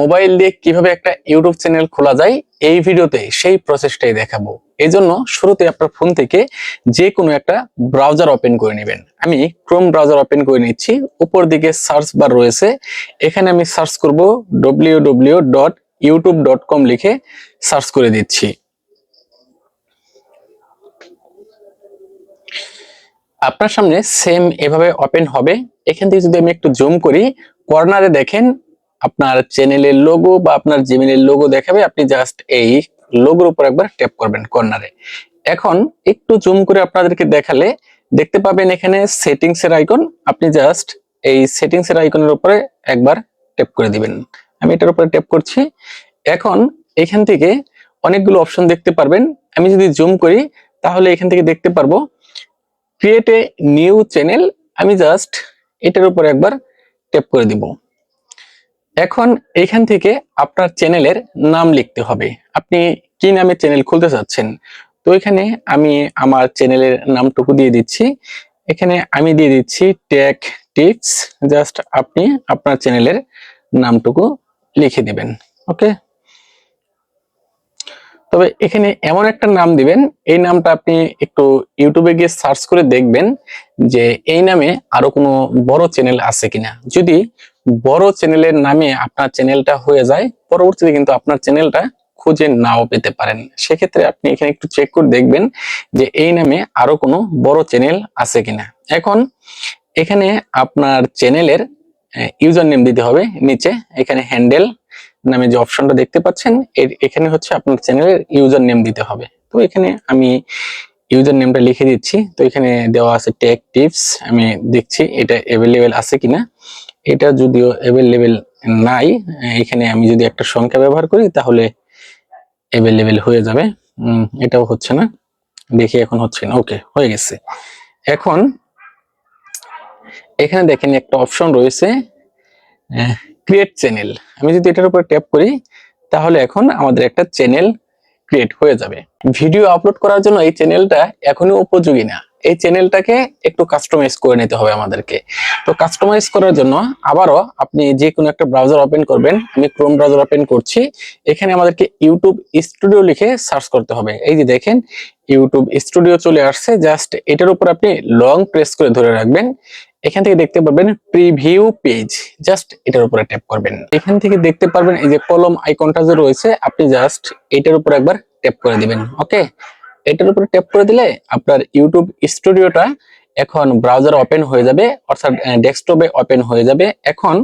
Mobile দিয়ে কীভাবে একটা ইউটিউব চ্যানেল খোলা যায়, এই ভিডিওতে সেই প্রসেসটাই দেখাবো। এই জন্য শুরুতে আপনার ফোন থেকে যে কোনো একটা ব্রাউজার ওপেন করে নেবেন। আমি ক্রোম ব্রাউজার ওপেন করে নিচ্ছি। উপর দিকে সার্চ বার রয়েছে। এখানে আমি সার্চ করব W W dot YouTube dot com লিখে সার্চ করে দিচ্ছি। আপনার সামনে সেম এভাবে ওপেন হবে। এখান থেকে যদি আমি একটু জুম করি কর্নারে দেখেন আপনার চ্যানেলের লোগো বা আপনার জিমেলের লোগো দেখাবে, আপনি জাস্ট এই লোগোর উপর একবার ট্যাপ করবেন কর্নারে এখন একটু জুম করে আপনাদেরকে দেখালে দেখতে পাবেন এখানে সেটিংস এর আইকন আপনি জাস্ট এই সেটিংস এর আইকনের উপরে একবার ট্যাপ করে দিবেন। আমি এটার উপরে ট্যাপ করছি। এখন এখান থেকে অনেকগুলো অপশন দেখতে পারবেন। আমি যদি জুম করি, তাহলে এখান থেকে দেখতে পারব ক্রিয়েট এ নিউ চ্যানেল আমি জাস্ট এটার উপর একবার ট্যাপ করে দিব। এখন এখান থেকে আপনার চ্যানেলের নাম লিখতে হবে। আপনি কি নামে চ্যানেল খুলতে চাচ্ছেন? তো এখানে আমি আমার চ্যানেলের নামটুকু দিয়ে দিচ্ছি। এখানে আমি দিয়ে দিচ্ছি টেক টিপস জাস্ট আপনি আপনার চ্যানেলের নামটুকু লিখে দিবেন, ওকে? তবে এখানে এমন একটা নাম দিবেন, এই নামটা আপনি একটু ইউটিউবে গিয়ে সার্চ করে দেখবেন যে এই নামে আরও কোনো বড় চ্যানেল আছে কিনা। যদি বড় চ্যানেলের নামে আপনার চ্যানেলটা হয়ে যায়, পরবর্তীতে কিন্তু আপনার চ্যানেলটা খুঁজে নাও পেতে পারেন। সেক্ষেত্রে আপনি এখানে একটু চেক করে দেখবেন যে এই নামে আরও কোনো বড় চ্যানেল আছে কিনা। এখন এখানে আপনার চ্যানেলের ইউজার নেম দিতে হবে, নিচে এখানে হ্যান্ডেল নামে যে অপশনটা দেখতে পাচ্ছেন এখানে হচ্ছে আপনার চ্যানেলের ইউজার নেম দিতে হবে। তো এখানে আমি ইউজার নেমটা লিখে দিচ্ছি। তো এখানে দেওয়া আছে টেক টিপস আমি দেখছি এটা অ্যাভেলেবেল আছে কিনা। এটা যদিও অ্যাভেলেবেল নাই, এখানে আমি যদি একটা সংখ্যা ব্যবহার করি, তাহলে অ্যাভেলেবেল হয়ে যাবে। এটাও হচ্ছে না। দেখি এখন হচ্ছে না। ওকে হয়ে গেছে। এখন এখানে দেখেন একটা অপশন রয়েছে ক্রিয়েট চ্যানেল আমি যদি এটার উপর ট্যাপ করি, তাহলে এখন আমাদের একটা চ্যানেল ক্রিয়েট হয়ে যাবে। ভিডিও আপলোড করার জন্য এই চ্যানেলটা এখনই উপযোগী না। এই চ্যানেলটাকে একটু কাস্টমাইজ করে নিতে হবে আমাদেরকে। তো কাস্টমাইজ করার জন্য আবারও আপনি যে কোনো একটা ব্রাউজার ওপেন করবেন। আমি ক্রোম ব্রাউজার ওপেন করছি। এখানে আমাদেরকে ইউটিউব স্টুডিও লিখে সার্চ করতে হবে। এই যে দেখেন ইউটিউব স্টুডিও চলে আসছে। জাস্ট এটার উপর আপনি লং প্রেস করে ধরে রাখবেন। এখান থেকে দেখতে পারবেন প্রিভিউ পেজ জাস্ট এটার উপরে ট্যাপ করবেন। এখান থেকে দেখতে পারবেন এই যে কলম আইকনটা যে রয়েছে, আপনি জাস্ট এটার উপর একবার ট্যাপ করে দিবেন। ওকে এটার উপরে ট্যাপ করে দিলে আপনার ইউটিউব স্টুডিওটা এখন ব্রাউজার ওপেন হয়ে যাবে, অর্থাৎ ডেস্কটপে ওপেন হয়ে যাবে। এখন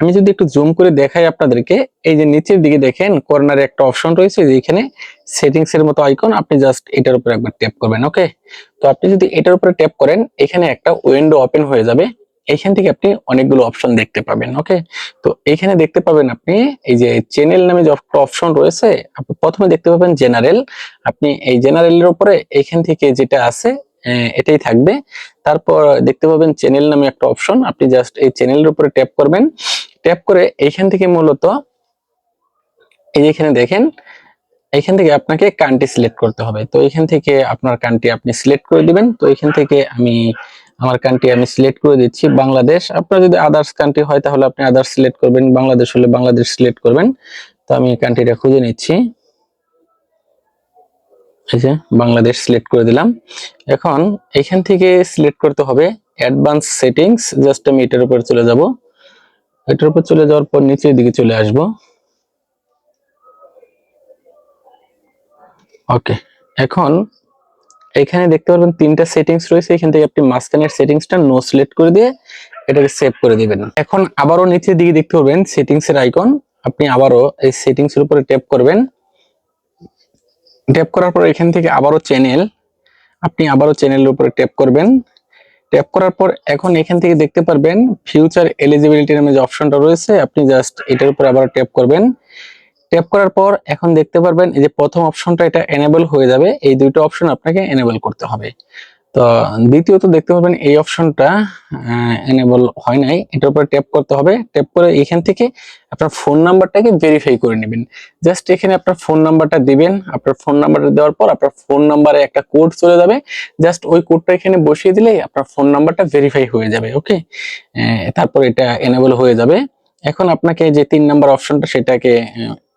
আমি যদি একটু জুম করে দেখাই আপনাদেরকে, এই যে নিচের দিকে দেখেন কর্নারে একটা অপশন রয়েছে, যে এখানে সেটিংস এর মতো আইকন আপনি জাস্ট এটার উপর একবার ট্যাপ করবেন ওকে তো আপনি যদি এটার উপরে ট্যাপ করেন, এখানে একটা উইন্ডো ওপেন হয়ে যাবে। এইখান থেকে আপনি অনেকগুলো অপশন দেখতে পাবেন ওকে তো এখানে দেখতে পাবেন আপনি এই যে চ্যানেল নামে যে অপশন রয়েছে, আপনি প্রথমে দেখতে পাবেন জেনারেল আপনি এই জেনারেলের উপরে এখান থেকে যেটা আছে এটাই থাকবে। তারপর দেখতে পাবেন চ্যানেল নামে একটা অপশন আপনি জাস্ট এই চ্যানেলের উপরে ট্যাপ করবেন। ট্যাপ করে এইখান থেকে মূলত এই যে এখানে দেখেন, এখান থেকে আপনাকে কান্ট্রি সিলেক্ট করতে হবে। তো এখান থেকে আপনার কান্ট্রি আপনি সিলেক্ট করে দিবেন। তো এখান থেকে আমি আমার কান্ট্রি আমি সিলেক্ট করে দিচ্ছি, বাংলাদেশ। আপনার যদি আদার্স কান্ট্রি হয়, তাহলে আপনি আদার্স সিলেক্ট করবেন। বাংলাদেশ হলে বাংলাদেশ সিলেক্ট করবেন। তো আমি কান্ট্রিটা খুঁজে নিচ্ছি। বাংলাদেশ সিলেক্ট করে দিলাম। এখন এখান থেকে সিলেক্ট করতে হবে অ্যাডভান্স সেটিংস জাস্ট আমি এটার উপর চলে যাব। এটার উপর চলে যাওয়ার পর নিচের দিকে চলে আসব। ওকে এখন এখানে দেখতে পারবেন তিনটা সেটিংস রয়েছে। এখান থেকে আপনি মাঝখানের সেটিংসটা নো সিলেক্ট করে দিয়ে এটাকে সেভ করে দিবেন। এখন আবারও নিচের দিকে দেখতে পারবেন সেটিংস এর আইকন আপনি আবারও এই সেটিংস এর উপরে ট্যাপ করবেন। ট্যাপ করার পর এখান থেকে আবারও চ্যানেল আপনি আবারও চ্যানেলের উপরে ট্যাপ করবেন। ট্যাপ করার পর এখন এখান থেকে দেখতে পারবেন ফিউচার এলিজিবিলিটি নামে যে অপশনটা রয়েছে, আপনি জাস্ট এটার উপর আবার ট্যাপ করবেন। ট্যাপ করার পর এখন দেখতে পারবেন এই যে প্রথম অপশনটা এটা এনেবল হয়ে যাবে। এই দুটো অপশন আপনাকে এনেবল করতে হবে। তো দ্বিতীয়ত দেখতে পাবেন এই অপশনটা এনেবল হয় নাই। এটার উপর ট্যাপ করতে হবে। ট্যাপ করে এখান থেকে আপনার ফোন নাম্বারটাকে ভেরিফাই করে নেবেন। জাস্ট এখানে আপনার ফোন নাম্বারটা দিবেন। আপনার ফোন নাম্বারটা দেওয়ার পর আপনার ফোন নাম্বারে একটা কোড চলে যাবে। জাস্ট ওই কোডটা এখানে বসিয়ে দিলেই আপনার ফোন নাম্বারটা ভেরিফাই হয়ে যাবে ওকে তারপর এটা এনেবল হয়ে যাবে। এখন আপনাকে যে তিন নাম্বার অপশনটা সেটাকে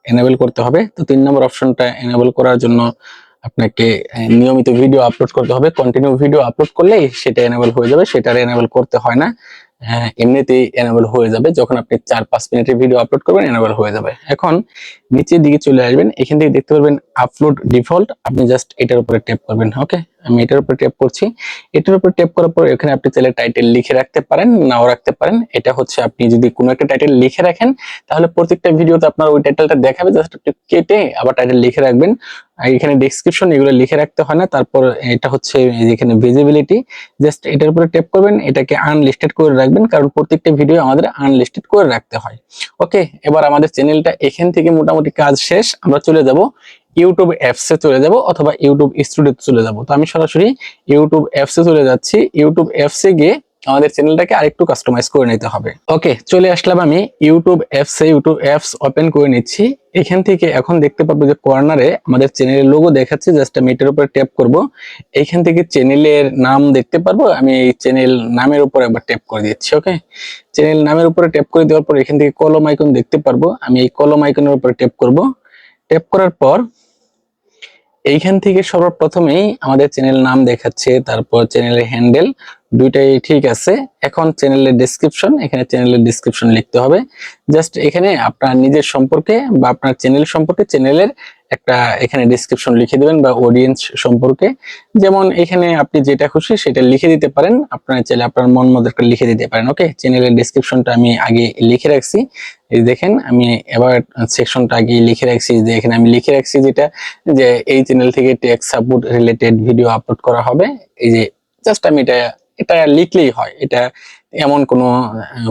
এনেবল করতে হবে। তো তিন নম্বর অপশনটা এনেবল করার জন্য আপনাকে নিয়মিত ভিডিও আপলোড করতে হবে। কন্টিনিউ ভিডিও আপলোড করলেই সেটা এনেবল হয়ে যাবে সেটার এনেবল করতে হয় না। হ্যাঁ, এমনিতেই এনেবল হয়ে যাবে। যখন আপনি চার পাঁচ মিনিটের ভিডিও আপলোড করবেন এনেবল হয়ে যাবে। এখন নিচের দিকে চলে আসবেন। এখান থেকে দেখতে পারবেন আপলোড ডিফল্ট আপনি জাস্ট এটার উপরে ট্যাপ করবেন ওকে আমি এটার উপরে ট্যাপ করছি। এটার উপরে ট্যাপ করার পর এখানে আপনি চাইলে টাইটেল লিখে রাখতে পারেন, নাও রাখতে পারেন। এটা হচ্ছে আপনি যদি কোনো একটা টাইটেল লিখে রাখেন, তাহলে প্রত্যেকটা ভিডিওতে আপনার ওই টাইটেলটা দেখাবে জাস্ট একটু কেটে আবার টাইটেল লিখে রাখবেন। এখানে ডেসক্রিপশন এগুলো লিখে রাখতে হয় না, তারপর এটা হচ্ছে এখানে ভিজিবিলিটি জাস্ট এটার উপরে ট্যাপ করবেন, এটাকে আনলিস্টেড করে রাখবেন, কারণ প্রত্যেকটা ভিডিও আমাদের আনলিস্টেড করে রাখতে হয়। ওকে এবার আমাদের চ্যানেলটা এখান থেকে মোটামুটি কাজ শেষ, আমরা চলে যাব ইউটিউব অ্যাপসে চলে যাব অথবা ইউটিউব স্টুডিওতে চলে যাব। তো আমি সরাসরি ইউটিউব অ্যাপসে চলে যাচ্ছি। ইউটিউব অ্যাপসে গিয়ে আমাদের চ্যানেলটাকে আরেকটু কাস্টমাইজ করে নিতে হবে। ওকে চলে আসলাম আমি ইউটিউব অ্যাপসে ইউটিউব অ্যাপস ওপেন করে নিচ্ছি। এখান থেকে এখন দেখতে পাবো যে কর্নারে আমাদের চ্যানেলের লোগো দেখাচ্ছে। জাস্ট আমি এটার উপরে ট্যাপ করব। এখান থেকে চ্যানেলের নাম দেখতে পারব। আমি এই চ্যানেল নামের উপর একবার ট্যাপ করে দিচ্ছি ওকে চ্যানেল নামের উপরে ট্যাপ করে দেওয়ার পর এখান থেকে কলম আইকন দেখতে পারব। আমি এই কলম আইকনের উপরে ট্যাপ করব। ট্যাপ করার পর এইখান থেকে সর্বপ্রথমেই আমাদের চ্যানেল নাম দেখাচ্ছে, তারপর চ্যানেলের হ্যান্ডেল দুইটাই ঠিক আছে। এখন চ্যানেলের ডিসক্রিপশন এখানে চ্যানেলের ডিসক্রিপশন লিখতে হবে। জাস্ট এখানে আপনার নিজের সম্পর্কে বা আপনার চ্যানেল সম্পর্কে চ্যানেলের একটা এখানে ডেসক্রিপশন লিখে দেবেন বা অডিয়েন্স সম্পর্কে। যেমন এখানে আপনি যেটা খুশি সেটা লিখে দিতে পারেন। আপনার চাইলে আপনার মন মতো একটা লিখে দিতে পারেন, ওকে? চ্যানেলের ডেসক্রিপশনটা আমি আগে লিখে রাখছি। এই দেখেন, আমি এবার সেকশনটা আগে লিখে রাখছি। যে এখানে আমি লিখে রাখছি যেটা, যে এই চ্যানেল থেকে tech support related video upload করা হবে। এই যে জাস্ট আমি এটা এটা লিখলেই হয়। এটা এমন কোনো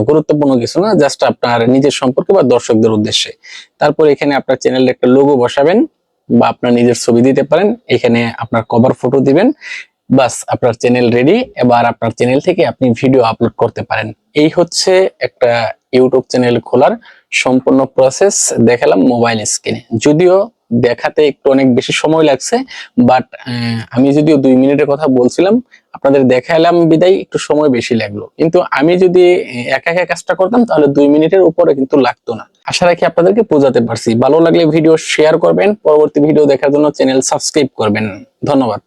গুরুত্বপূর্ণ কিছু না জাস্ট আপনার নিজের সম্পর্কে বা দর্শকদের উদ্দেশ্যে। তারপর এখানে আপনার চ্যানেলের একটা লোগো বসাবেন বা আপনার নিজের ছবি দিতে পারেন। এখানে আপনার কভার ফটো দিবেন। বাস, আপনার চ্যানেল রেডি এবার আপনার চ্যানেল থেকে আপনি ভিডিও আপলোড করতে পারেন। এই হচ্ছে একটা ইউটিউব চ্যানেল খোলার সম্পূর্ণ প্রসেস দেখালাম মোবাইল স্ক্রিনে যদিও দেখাতে একটু অনেক বেশি সময় লাগছে বাট আমি যদিও দুই মিনিটের কথা বলছিলাম আপনাদের দেখালাম বিদায়, একটু সময় বেশি লাগল। কিন্তু আমি যদি একা একা কাজটা করতাম, তাহলে দুই মিনিটের উপরে কিন্তু লাগতো না। আশা রাখি আপনাদেরকে বোঝাতে পারছি। ভালো লাগলে ভিডিও শেয়ার করবেন, পরবর্তী ভিডিও দেখার জন্য চ্যানেল সাবস্ক্রাইব করবেন। ধন্যবাদ।